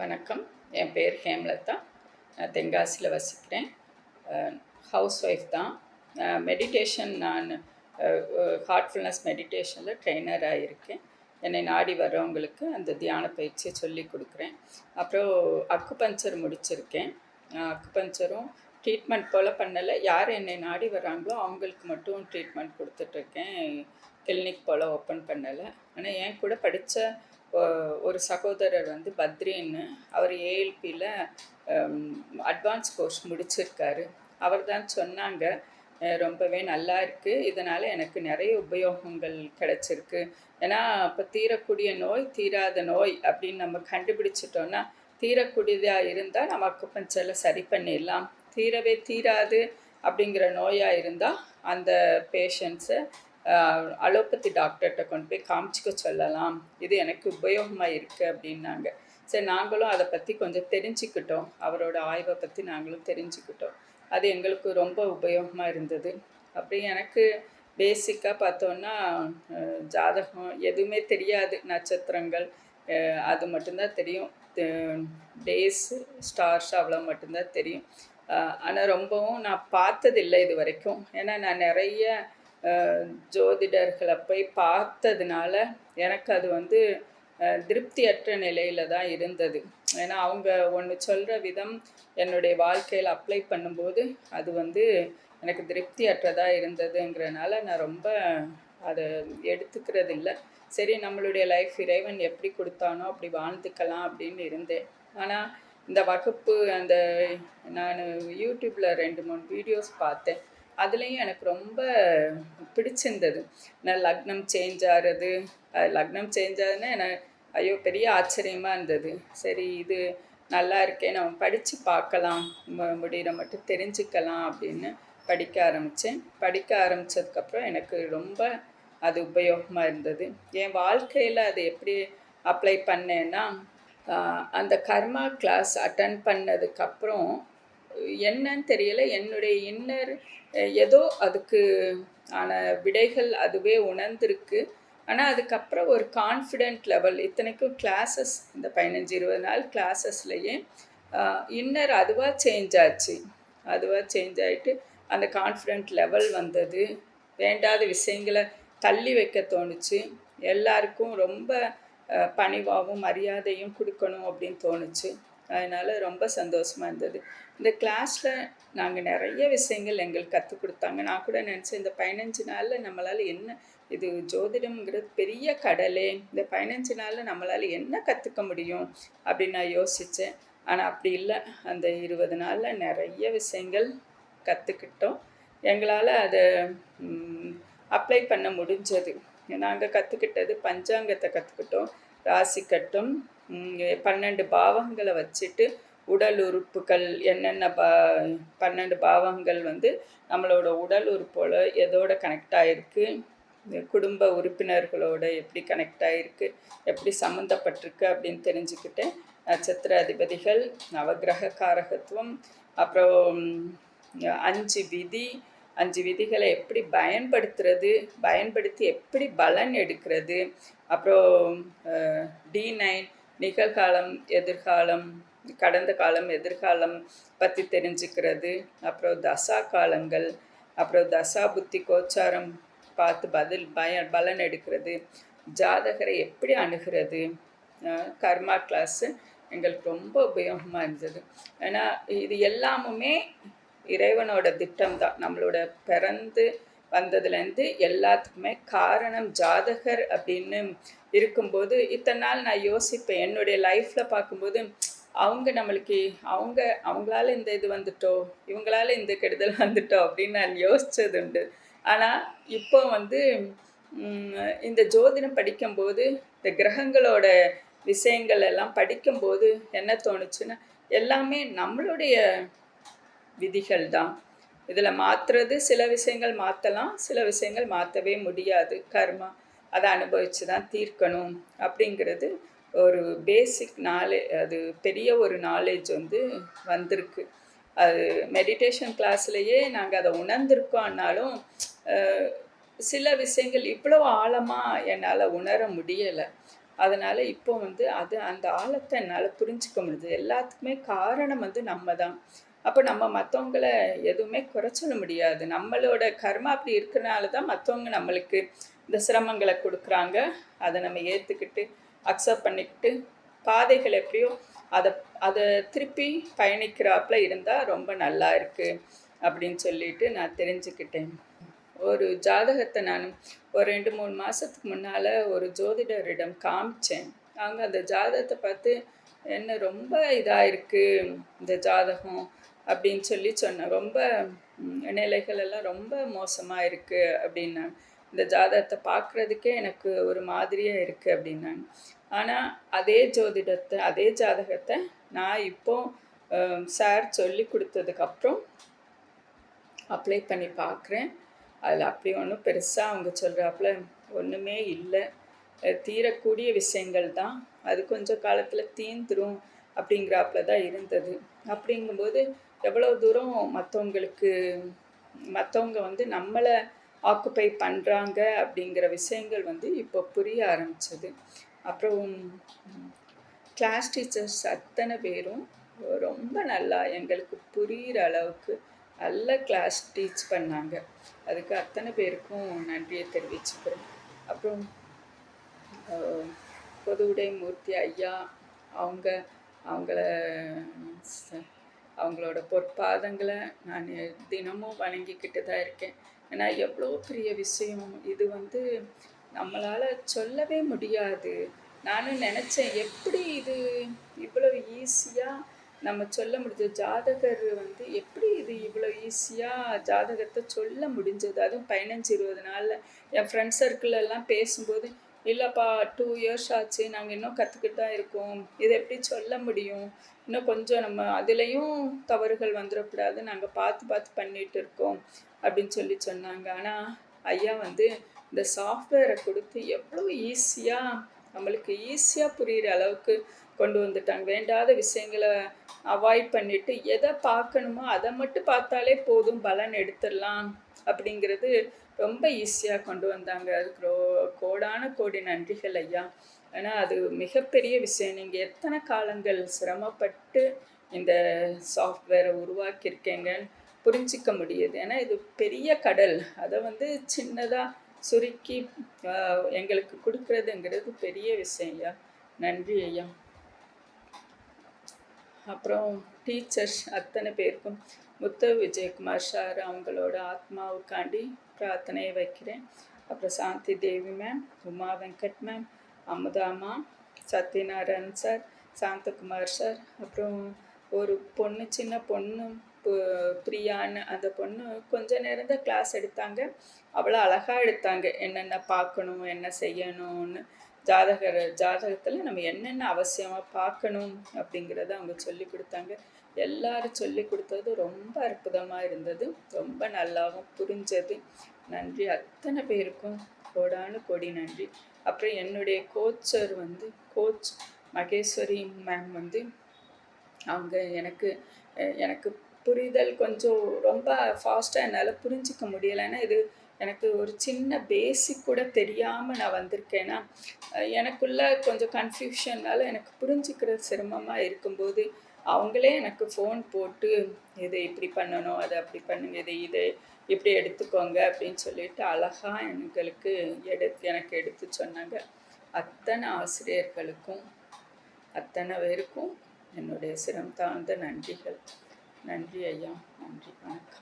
வணக்கம். என் பேர் ஹேம்லதா. நான் தென்காசியில் வசிக்கிறேன். ஹவுஸ் ஒய்ஃப் தான். மெடிடேஷன் நான் ஹார்ட்ஃபுல்னஸ் மெடிடேஷனில் ட்ரெயினராக இருக்கேன் என்னை நாடி வர்றவங்களுக்கு அந்த தியான பயிற்சியை சொல்லி கொடுக்குறேன். அப்புறம் அக்குபஞ்சர் முடிச்சிருக்கேன். அக்குபஞ்சரும் ட்ரீட்மெண்ட் போல் பண்ணலை. யார் என்னை நாடி வர்றாங்களோ அவங்களுக்கு மட்டும் ட்ரீட்மெண்ட் கொடுத்துட்ருக்கேன் கிளினிக் போல் ஓப்பன் பண்ணலை. ஆனால் என் கூட படித்த ஒரு சகோதரர் வந்து பத்ரின்னு அவர் ஏஎல்பியில் அட்வான்ஸ் கோர்ஸ் முடிச்சிருக்காரு. அவர் தான் சொன்னாங்க ரொம்பவே நல்லா இருக்குது இதனால் எனக்கு நிறைய உபயோகங்கள் கிடச்சிருக்கு. ஏன்னா இப்போ தீரக்கூடிய நோய் தீராத நோய் அப்படின்னு நம்ம கண்டுபிடிச்சிட்டோன்னா தீரக்கூடியதாக இருந்தால் நம்ம அக்குப்பஞ்சரில் சரி பண்ணிடலாம். தீரவே தீராது அப்படிங்கிற நோயாக இருந்தால் அந்த பேஷண்ட்ஸை அலோபதி டாக்டர்கிட்ட கொண்டு போய் காமிச்சிக்க சொல்லலாம். இது எனக்கு உபயோகமாக இருக்குது அப்படின்னாங்க. சரி நாங்களும் அதை பற்றி கொஞ்சம் தெரிஞ்சுக்கிட்டோம். அவரோட ஆய்வை பற்றி நாங்களும் தெரிஞ்சுக்கிட்டோம். அது எங்களுக்கு ரொம்ப உபயோகமாக இருந்தது. அப்படி எனக்கு பேசிக்காக பார்த்தோன்னா ஜாதகம் எதுவுமே தெரியாது. நட்சத்திரங்கள் அது மட்டும்தான் தெரியும். டேஸ் ஸ்டார்ஸ் அவ்வளோ மட்டும்தான் தெரியும். ஆனால் ரொம்பவும் நான் பார்த்ததில்லை இது வரைக்கும். ஏன்னா நான் நிறைய ஜோதிடர்களை போய் பார்த்ததுனால எனக்கு அது வந்து திருப்தியற்ற நிலையில தான் இருந்தது. ஏன்னா அவங்க ஒன்று சொல்கிற விதம் என்னுடைய வாழ்க்கையில் அப்ளை பண்ணும்போது அது வந்து எனக்கு திருப்தியற்றதாக இருந்ததுங்கிறனால நான் ரொம்ப அதை எடுத்துக்கிறது இல்லை சரி நம்மளுடைய லைஃப் இறைவன் எப்படி கொடுத்தானோ அப்படி வாழ்ந்துக்கலாம் அப்படின்னு இருந்தேன். ஆனால் இந்த வகுப்பு அந்த நான் யூடியூப்பில் ரெண்டு மூணு வீடியோஸ் பார்த்தேன். அதுலேயும் எனக்கு ரொம்ப பிடிச்சிருந்தது. நான் லக்னம் சேஞ்ச் ஆகிறது அது லக்னம் சேஞ்ச் ஆகுதுன்னா எனக்கு ஐயோ பெரிய ஆச்சரியமாக இருந்தது. சரி இது நல்லா இருக்கே நம்ம படித்து பார்க்கலாம் மு- முடிகிற மட்டும் தெரிஞ்சுக்கலாம் அப்படின்னு படிக்க ஆரம்பித்தேன் படிக்க ஆரம்பித்ததுக்கப்புறம் எனக்கு ரொம்ப அது உபயோகமாக இருந்தது. என் வாழ்க்கையில் அது எப்படி அப்ளை பண்ணேன்னா அந்த கர்மா கிளாஸ் அட்டன் பண்ணதுக்கப்புறம் என்னன்னு தெரியல. என்னுடைய இன்னர் ஏதோ அதுக்கு ஆன விடைகள் அதுவே உணர்ந்திருக்கு. ஆனால் அதுக்கப்புறம் ஒரு கான்ஃபிடென்ட் லெவல் இத்தனைக்கும் கிளாஸஸ் இந்த பதினஞ்சு இருபது நாள் கிளாஸஸ்லையே இன்னர் அதுவாக சேஞ்ச் ஆச்சு. அதுவாக சேஞ்ச் ஆகிட்டு அந்த கான்ஃபிடென்ட் லெவல் வந்தது. வேண்டாத விஷயங்களை தள்ளி வைக்க தோணுச்சு. எல்லாருக்கும் ரொம்ப பணிவாகவும் மரியாதையும் கொடுக்கணும் அப்படின்னு தோணுச்சு. அதனால் ரொம்ப சந்தோஷமாக இருந்தது. இந்த கிளாஸில் நாங்கள் நிறைய விஷயங்கள் எங்களுக்கு கற்றுக் கொடுத்தாங்க. நான் கூட நினச்சேன் இந்த பதினஞ்சு நாளில் நம்மளால் என்ன இது ஜோதிடம்ங்கிறது பெரிய கடலே. இந்த பதினஞ்சு நாளில் நம்மளால் என்ன கற்றுக்க முடியும் அப்படின்னு நான் யோசித்தேன் ஆனால் அப்படி இல்லை. அந்த இருபது நாளில் நிறைய விஷயங்கள் கற்றுக்கிட்டோம் எங்களால் அதை அப்ளை பண்ண முடிஞ்சது. நாங்கள் கற்றுக்கிட்டது பஞ்சாங்கத்தை கற்றுக்கிட்டோம் ராசி கட்டும் பன்னெண்டு பாவங்களை வச்சுட்டு உடல் உறுப்புகள் என்னென்ன பா பன்னெண்டு பாவங்கள் வந்து நம்மளோட உடல் உறுப்போட எதோட கனெக்ட் ஆகிருக்கு குடும்ப உறுப்பினர்களோட எப்படி கனெக்ட் ஆகிருக்கு எப்படி சம்மந்தப்பட்டிருக்கு அப்படின்னு தெரிஞ்சுக்கிட்டேன். நட்சத்திர அதிபதிகள் நவகிரக காரகத்துவம் அப்புறம் அஞ்சு விதி அஞ்சு விதிகளை எப்படி பயன்படுத்துறது பயன்படுத்தி எப்படி பலன் எடுக்கிறது அப்புறம் டி நைன் நிகழ்காலம் எதிர்காலம் கடந்த காலம் எதிர்காலம் பற்றி தெரிஞ்சுக்கிறது. அப்புறம் தசா காலங்கள் அப்புறம் தசா புத்தி கோச்சாரம் பார்த்து பதில் பய பலன் எடுக்கிறது. ஜாதகரை எப்படி அணுகிறது? கர்மா கிளாஸு எங்களுக்கு ரொம்ப உபயோகமாக இருந்தது. ஏன்னா இது எல்லாமுமே இறைவனோட திட்டம் தான். நம்மளோட பிறந்து வந்ததுலேருந்து எல்லாத்துக்குமே காரணம் ஜாதகர் அப்படின்னு இருக்கும்போது இத்தனை நாள் நான் யோசிப்பேன். என்னுடைய லைஃப்பில் பார்க்கும்போது அவங்க நம்மளுக்கு அவங்க அவங்களால இந்த இது வந்துட்டோ இவங்களால இந்த கெடுதல் வந்துட்டோ அப்படின்னு நான் யோசித்தது உண்டு. ஆனால் இப்போ வந்து இந்த ஜோதிடம் படிக்கும்போது இந்த கிரகங்களோட விஷயங்கள் எல்லாம் படிக்கும்போது என்ன தோணுச்சுன்னா எல்லாமே நம்மளுடைய விதிகள் தான். இதில் மாற்றுறது சில விஷயங்கள் மாற்றலாம் சில விஷயங்கள் மாற்றவே முடியாது. கர்மா அதை அனுபவித்து தான் தீர்க்கணும் அப்படிங்கிறது ஒரு பேசிக் நாலே அது பெரிய ஒரு நாலேஜ் வந்து வந்திருக்கு. அது மெடிடேஷன் கிளாஸ்லேயே நாங்கள் அதை உணர்ந்திருக்கோம்னாலும் சில விஷயங்கள் இவ்வளோ ஆழமாக என்னால் உணர முடியலை. அதனால் இப்போ வந்து அது அந்த ஆழத்தை என்னால் புரிஞ்சுக்க முடியுது. எல்லாத்துக்குமே காரணம் வந்து நம்ம தான் அப்போ நம்ம மற்றவங்கள எதுவுமே குறை சொல்ல முடியாது. நம்மளோட கர்மா அப்படி இருக்கிறனால தான் மற்றவங்க நம்மளுக்கு இந்த சிரமங்களை கொடுக்குறாங்க. அதை நம்ம ஏற்றுக்கிட்டு அக்செப்ட் பண்ணிக்கிட்டு பாதைகள் எப்படியோ அதை அதை திருப்பி பயணிக்கிறாப்புல இருந்தால் ரொம்ப நல்லா இருக்குது அப்படின்னு சொல்லிட்டு நான் தெரிஞ்சுக்கிட்டேன். ஒரு ஜாதகத்தை நான் ஒரு ரெண்டு மூணு மாதத்துக்கு முன்னால் ஒரு ஜோதிடரிடம் காமிச்சேன். அவங்க அந்த ஜாதகத்தை பார்த்து என்ன ரொம்ப இதாக இருக்குது இந்த ஜாதகம்? அப்படின்னு சொல்லி சொன்னேன். ரொம்ப நிலைகள் எல்லாம் ரொம்ப மோசமாக இருக்குது அப்படின்னாங்க. இந்த ஜாதகத்தை பார்க்குறதுக்கே எனக்கு ஒரு மாதிரியாக இருக்குது அப்படின்னாங்க. ஆனால் அதே ஜோதிடத்தை அதே ஜாதகத்தை நான் இப்போ சார் சொல்லி கொடுத்ததுக்கப்புறம் அப்ளை பண்ணி பார்க்குறேன். அதில் அப்படி ஒன்றும் பெருசாக அவங்க சொல்கிறாப்புல ஒன்றுமே இல்லை. தீரக்கூடிய விஷயங்கள் தான். அது கொஞ்சம் காலத்தில் தீந்துரும் அப்படிங்கிறாப்புல தான் இருந்தது. அப்படிங்கும்போது எவ்வளோ தூரம் மற்றவங்களுக்கு மற்றவங்க வந்து நம்மளை ஆக்குப்பை பண்ணுறாங்க அப்படிங்கிற விஷயங்கள் வந்து இப்போ புரிய ஆரம்பிச்சது. அப்புறம் கிளாஸ் டீச்சர்ஸ் அத்தனை பேரும் ரொம்ப நல்லா எங்களுக்கு புரிகிற அளவுக்கு நல்ல கிளாஸ் டீச் பண்ணாங்க. அதுக்கு அத்தனை பேருக்கும் நன்றியை தெரிவிச்சுக்கிறேன் அப்புறம் பொதுவுடை மூர்த்தி ஐயா அவங்க அவங்கள அவங்களோட பொற்பாதங்களை நான் தினமும் வணங்கிக்கிட்டு தான் இருக்கேன். ஏன்னா எவ்வளோ பெரிய விஷயம். இது வந்து நம்மளால் சொல்லவே முடியாது. நானும் நினச்சேன் எப்படி இது இவ்வளோ ஈஸியாக நம்ம சொல்ல முடிஞ்ச ஜாதகர் வந்து எப்படி இது இவ்வளோ ஈஸியாக ஜாதகத்தை சொல்ல முடிஞ்சது? அதுவும் பதினஞ்சு இருபது நாளில் என் ஃப்ரெண்ட் சர்க்கிள் எல்லாம் பேசும்போது இல்லைப்பா டூ இயர்ஸ் ஆச்சு. நாங்கள் இன்னும் கற்றுக்கிட்டு தான் இருக்கோம். இதை எப்படி சொல்ல முடியும்? இன்னும் கொஞ்சம் நம்ம அதுலேயும் தவறுகள் வந்துடக்கூடாது நாங்கள் பார்த்து பார்த்து பண்ணிகிட்டு இருக்கோம் அப்படின்னு சொல்லி சொன்னாங்க. ஆனால் ஐயா வந்து இந்த சாஃப்ட்வேரை கொடுத்து எவ்வளோ ஈஸியாக நம்மளுக்கு ஈஸியாக புரிகிற அளவுக்கு கொண்டு வந்துட்டாங்க. வேண்டாத விஷயங்களை அவாய்ட் பண்ணிவிட்டு எதை பார்க்கணுமோ அதை மட்டும் பார்த்தாலே போதும். பலன் எடுத்துடலாம் அப்படிங்கிறது ரொம்ப ஈஸியாக கொண்டு வந்தாங்க. அதுக்கு ரோ கோடான கோடி நன்றிகள் ஐயா. ஏன்னா அது மிகப்பெரிய விஷயம். நீங்கள் எத்தனை காலங்கள் சிரமப்பட்டு இந்த சாஃப்ட்வேரை உருவாக்கியிருக்கீங்கன்னு புரிஞ்சிக்க முடியுது. ஏன்னா இது பெரிய கடல். அதை வந்து சின்னதாக சுருக்கி எங்களுக்கு கொடுக்குறதுங்கிறது பெரிய விஷயம் ஐயா. நன்றி ஐயா. அப்புறம் டீச்சர்ஸ் அத்தனை பேருக்கும். முத்த விஜயகுமார் சார் அவங்களோட ஆத்மாவுக்காண்டி பிரார்த்தனையை வைக்கிறேன். அப்புறம் சாந்தி தேவி மேம் உமா வெங்கட் மேம் அமுதாமா சத்யநாராயண் சார் சாந்தகுமார் சார் அப்புறம் ஒரு பொண்ணு சின்ன பொண்ணு பிரியான்னு அந்த பொண்ணு கொஞ்ச நேரம் தான் கிளாஸ் எடுத்தாங்க. அவ்வளோ அழகாக எடுத்தாங்க. என்னென்ன பார்க்கணும் என்ன செய்யணும்னு. ஜாதகர் ஜாதகத்தில் நம்ம என்னென்ன அவசியமாக பார்க்கணும் அப்படிங்கிறத அவங்க சொல்லி கொடுத்தாங்க. எல்லாரும் சொல்லி கொடுத்தது ரொம்ப அற்புதமாக இருந்தது. ரொம்ப நல்லாவும் புரிஞ்சது. நன்றி. அத்தனை பேருக்கும் கோடானு கோடி நன்றி. அப்புறம் என்னுடைய கோச்சர் வந்து கோச் மகேஸ்வரி மேம் வந்து அவங்க எனக்கு எனக்கு புரிதல் கொஞ்சம் ரொம்ப ஃபாஸ்ட்டாக என்னால் புரிஞ்சிக்க முடியலைன்னா இது எனக்கு ஒரு சின்ன பேசிக் கூட தெரியாமல் நான் வந்திருக்கேன்னா எனக்குள்ளே எனக்குள்ள கொஞ்சம் கன்ஃபியூஷன்னால எனக்கு புரிஞ்சுக்கிற சிரமமாக இருக்கும்போது அவங்களே எனக்கு ஃபோன் போட்டு இதை இப்படி பண்ணணும் அதை அப்படி பண்ணுங்க இதை இதை இப்படி எடுத்துக்கோங்க? அப்படின்னு சொல்லிட்டு அழகாக எங்களுக்கு எடுத்து எனக்கு எடுத்து சொன்னாங்க. அத்தனை ஆசிரியர்களுக்கும் அத்தனை பேருக்கும் என்னுடைய சிரம் தாழ்ந்த நன்றிகள். நன்றி ஐயா. நன்றி. வணக்கம்.